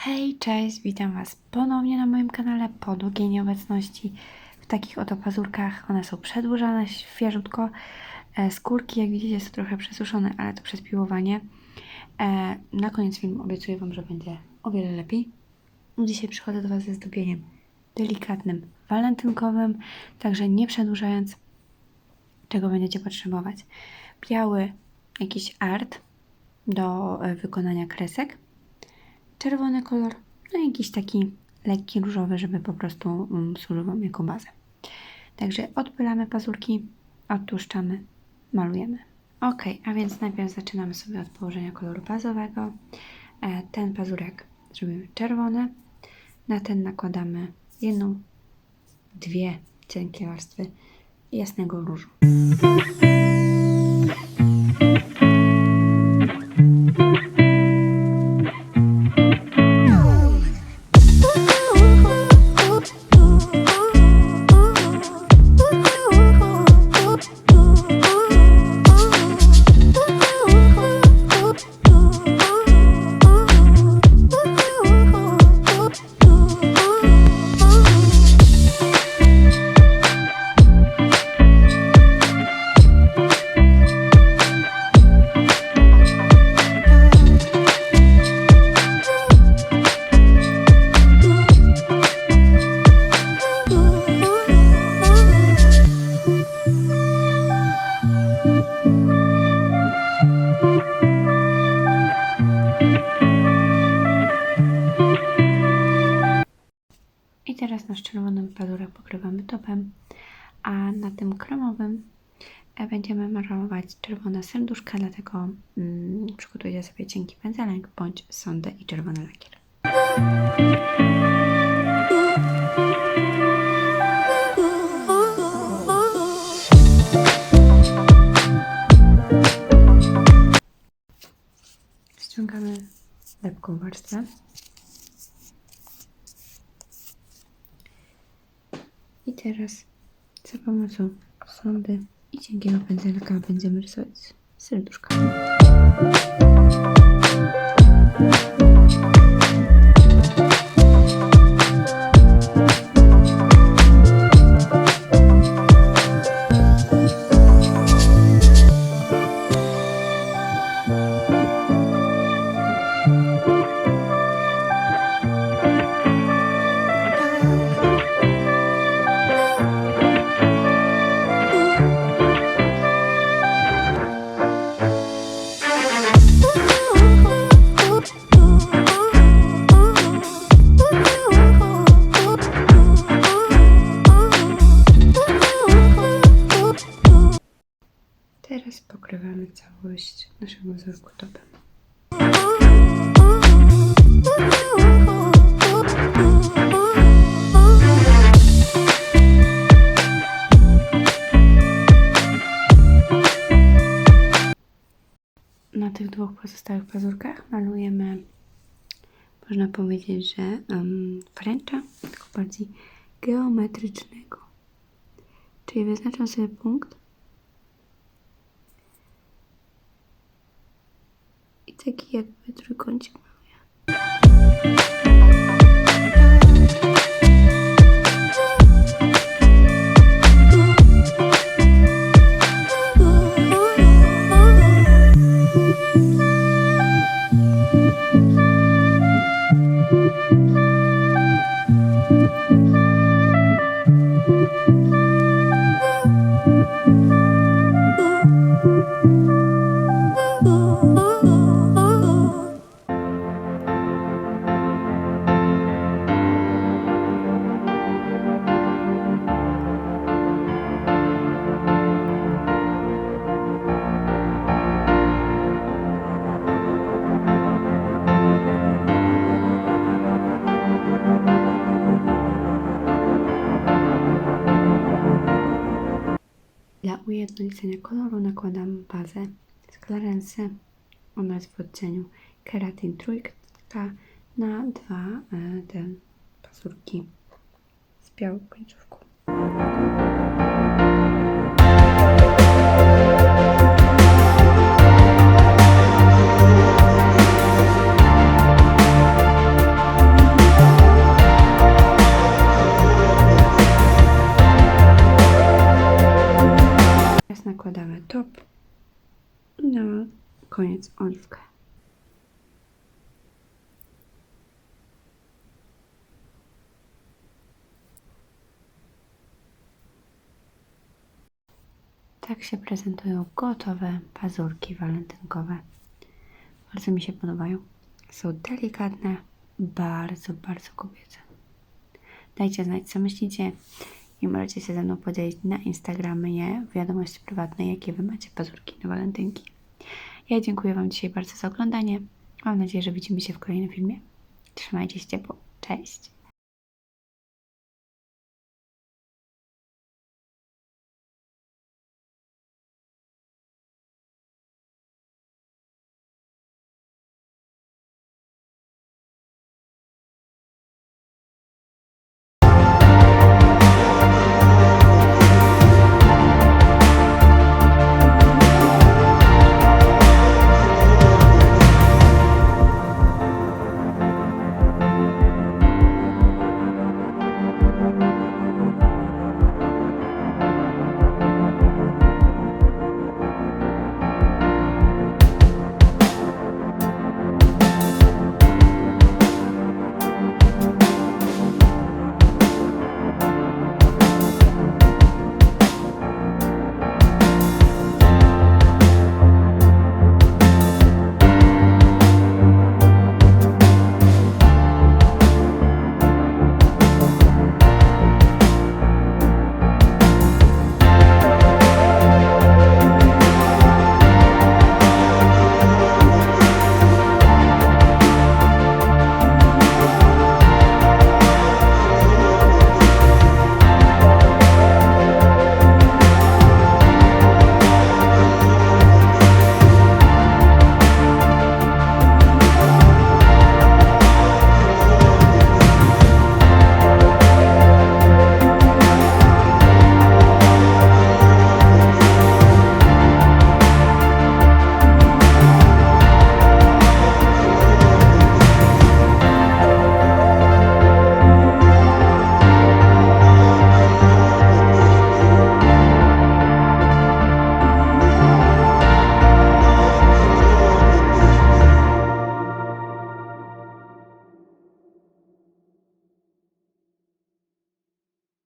Hej, cześć, witam Was ponownie na moim kanale po długiej nieobecności. W takich oto pazurkach one są przedłużane, świeżutko. E, skórki, jak widzicie, są trochę przesuszone, ale to przez piłowanie. E, na koniec filmu obiecuję Wam, że będzie o wiele lepiej. Dzisiaj przychodzę do Was ze zdobieniem delikatnym, walentynkowym, także nie przedłużając, czego będziecie potrzebować. Biały jakiś art do e, wykonania kresek czerwony kolor, no i jakiś taki lekki różowy, żeby po prostu um, służył Wam jako bazę. Także odpylamy pazurki, odtłuszczamy, malujemy. Ok, a więc najpierw zaczynamy sobie od położenia koloru bazowego. E, ten pazurek zrobimy czerwony, na ten nakładamy jedną, dwie cienkie warstwy jasnego różu. Teraz nasz czerwony pazurek pokrywamy topem, a na tym kremowym e, będziemy malować czerwone serduszka, dlatego mm, przygotujcie sobie cienki pędzelek bądź sondę i czerwony lakier. Ściągamy lepką warstwę. Teraz za pomocą sondy i cienkiego pędzelka będziemy rysować serduszka. Naszego. Na tych dwóch pozostałych pazurkach malujemy, można powiedzieć, że um, Frencha, tylko bardziej geometrycznego. Czyli wyznaczam sobie punkt taki jakby trójkącik Dla ujednolicenia koloru nakładam bazę z Clarence o nazwie w odcieniu Keratin Trójka na dwa e, te pazurki z białą końcówką. nakładamy top i na koniec oliwkę. Tak się prezentują gotowe pazurki walentynkowe. Bardzo mi się podobają. Są delikatne, bardzo, bardzo kobiece. Dajcie znać, co myślicie i możecie się ze mną podzielić na Instagramie w wiadomości prywatnej, jakie Wy macie pazurki na walentynki. Ja dziękuję Wam dzisiaj bardzo za oglądanie. Mam nadzieję, że widzimy się w kolejnym filmie. Trzymajcie się ciepło. Cześć!